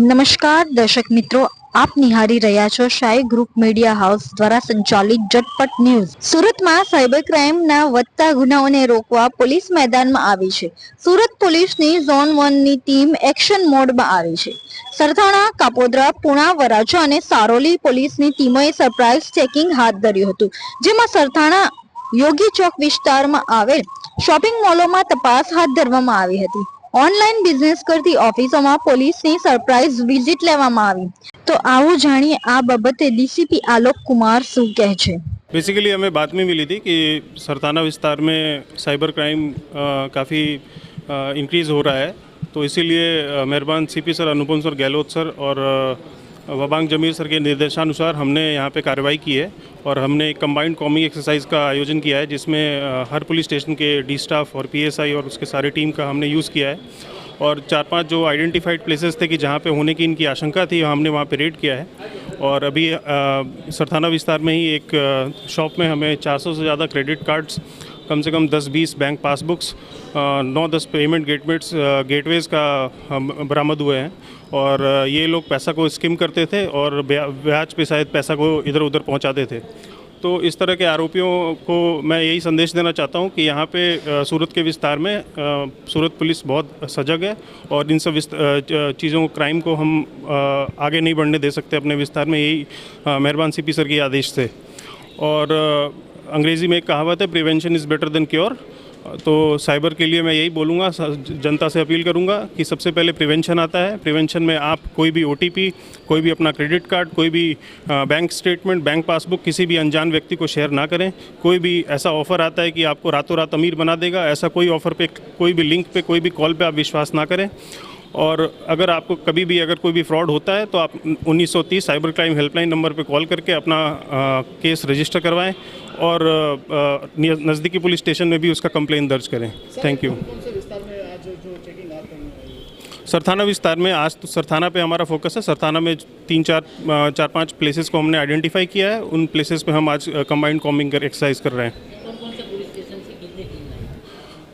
નમસ્કાર, દર્શક મિત્રો, આપ નિહાળી રહ્યા છો શાહી ગ્રુપ મીડિયા હાઉસ દ્વારા સંચાલિત ઝટપટ ન્યૂઝ. સુરતમાં સાયબર ક્રાઇમના વધતા ગુનાઓને રોકવા પોલીસ મેદાનમાં આવી છે. સુરત પોલીસની ઝોન વનની ટીમ એક્શન મોડમાં આવી છે. સરથાણા, કાપોદ્રા, પુણા, વરાછા અને સારોલી પોલીસની ટીમોએ સરપ્રાઇઝ ચેકિંગ હાથ ધર્યું હતું. જેમાં સરથાણા યોગી ચોક વિસ્તારમાં આવેલ શોપિંગ મોલોમાં તપાસ હાથ ધરવામાં આવી હતી. ઓનલાઈન બિઝનેસ કરતી ઓફિસોમાં પોલીસની સરપ્રાઇઝ વિઝિટ લેવામાં આવી તો આવો જાણીએ આ બાબતે ડીસીપી આલોક કુમાર શું કહે છે बेसिकली हमें बातमी मिली थी कि सरताना विस्तार में साइबर क्राइम काफ़ी इंक्रीज़ हो रहा है तो इसीलिए अ, मेहरबान CP sir Anupam sir Gehlot sir और अ, वबांग जमीर सर के निर्देशानुसार हमने यहाँ पे कार्रवाई की है और हमने एक कम्बाइंड कॉमिंग एक्सरसाइज का आयोजन किया है, जिसमें हर पुलिस स्टेशन के डी स्टाफ और पीएसआई और उसके सारी टीम का हमने यूज़ किया है। और चार पाँच जो आइडेंटिफाइड प्लेसेस थे कि जहाँ पे होने की इनकी आशंका थी, हमने वहाँ पे रेड किया है। और अभी सरथाना विस्तार में ही एक शॉप में हमें 400 से ज़्यादा क्रेडिट कार्ड्स कम से कम 10-20 बैंक पासबुक्स नौ दस पेमेंट गेटवेट्स गेटवेज का बरामद हुए हैं। और ये लोग पैसा को स्किम करते थे और ब्याज पे शायद पैसा को इधर उधर पहुंचाते थे। तो इस तरह के आरोपियों को मैं यही संदेश देना चाहता हूँ कि यहाँ पे सूरत के विस्तार में सूरत पुलिस बहुत सजग है और इन सब चीज़ों क्राइम को हम आगे नहीं बढ़ने दे सकते अपने विस्तार में, यही मेहरबान सीपी सर के आदेश थे और अंग्रेज़ी में एक कहावत है prevention is better than cure तो साइबर के लिए मैं यही बोलूँगा जनता से अपील करूँगा कि सबसे पहले प्रिवेंशन आता है। प्रिवेंशन में आप कोई भी ओटीपी कोई भी अपना क्रेडिट कार्ड कोई भी बैंक स्टेटमेंट बैंक पासबुक किसी भी अनजान व्यक्ति को शेयर ना करें। कोई भी ऐसा ऑफ़र आता है कि आपको रातों रात अमीर बना देगा, ऐसा कोई ऑफ़र पे, कोई भी लिंक पे, कोई भी कॉल पे आप विश्वास ना करें। और अगर आपको कभी भी अगर कोई भी फ्रॉड होता है तो आप 1930 साइबर क्राइम हेल्पलाइन नंबर पर कॉल करके अपना अ, केस रजिस्टर करवाएँ और नज़दीकी पुलिस स्टेशन में भी उसका कंप्लेन दर्ज करें। थैंक यू सरथाना विस्तार में आज तो सरथाना पे हमारा फोकस है। सरथाना में तीन चार चार पाँच प्लेसेस को हमने आइडेंटिफाई किया है। उन प्लेसेस पे हम आज कंबाइंड कॉम्बिंग कर एक्सरसाइज कर रहे हैं कौन कौन से पुलिस स्टेशन से कितने टीम आई अ,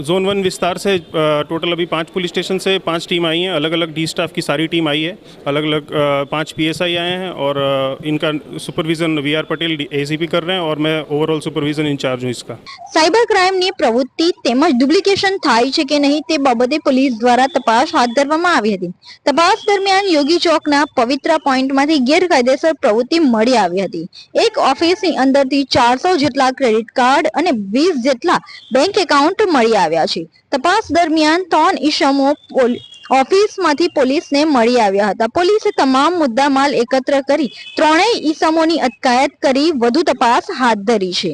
जोन वन विस्तार से अ, टोटल अभी पांच पुलिस स्टेशन से पांच टीम आई हैं अलग अलग डी स्टाफ की सारी टीम आई है अलग अलग अ, पांच पीएसआई आए हैं और अ, इनका supervision V R Patel ACP कर रहे हैं और मैं ओवरऑल सुपरविज़न इंचार्ज हूँ इसका સાયબર ક્રાઇમની પ્રવૃત્તિ તેમજ ડુપ્લિકેશન થાય છે કે નહીં તે બાબતે પોલીસ દ્વારા તપાસ હાથ ધરવામાં આવી હતી તપાસ દરમિયાન યોગી ચોકના પવિત્રા પોઈન્ટમાંથી ગેરકાયદેસર પ્રવૃત્તિ મળી આવી હતી એક ઓફિસની અંદરથી ચારસો જેટલા ક્રેડિટ કાર્ડ અને વીસ જેટલા બેંક એકાઉન્ટ મળી આવ્યા છે. તપાસ દરમિયાન ત્રણ ઈસમો ઓફિસમાંથી પોલીસને મળી આવ્યા હતા. પોલીસે તમામ મુદ્દામાલ એકત્ર કરી ત્રણેય ઈસમોની અટકાયત કરી વધુ તપાસ હાથ ધરી છે.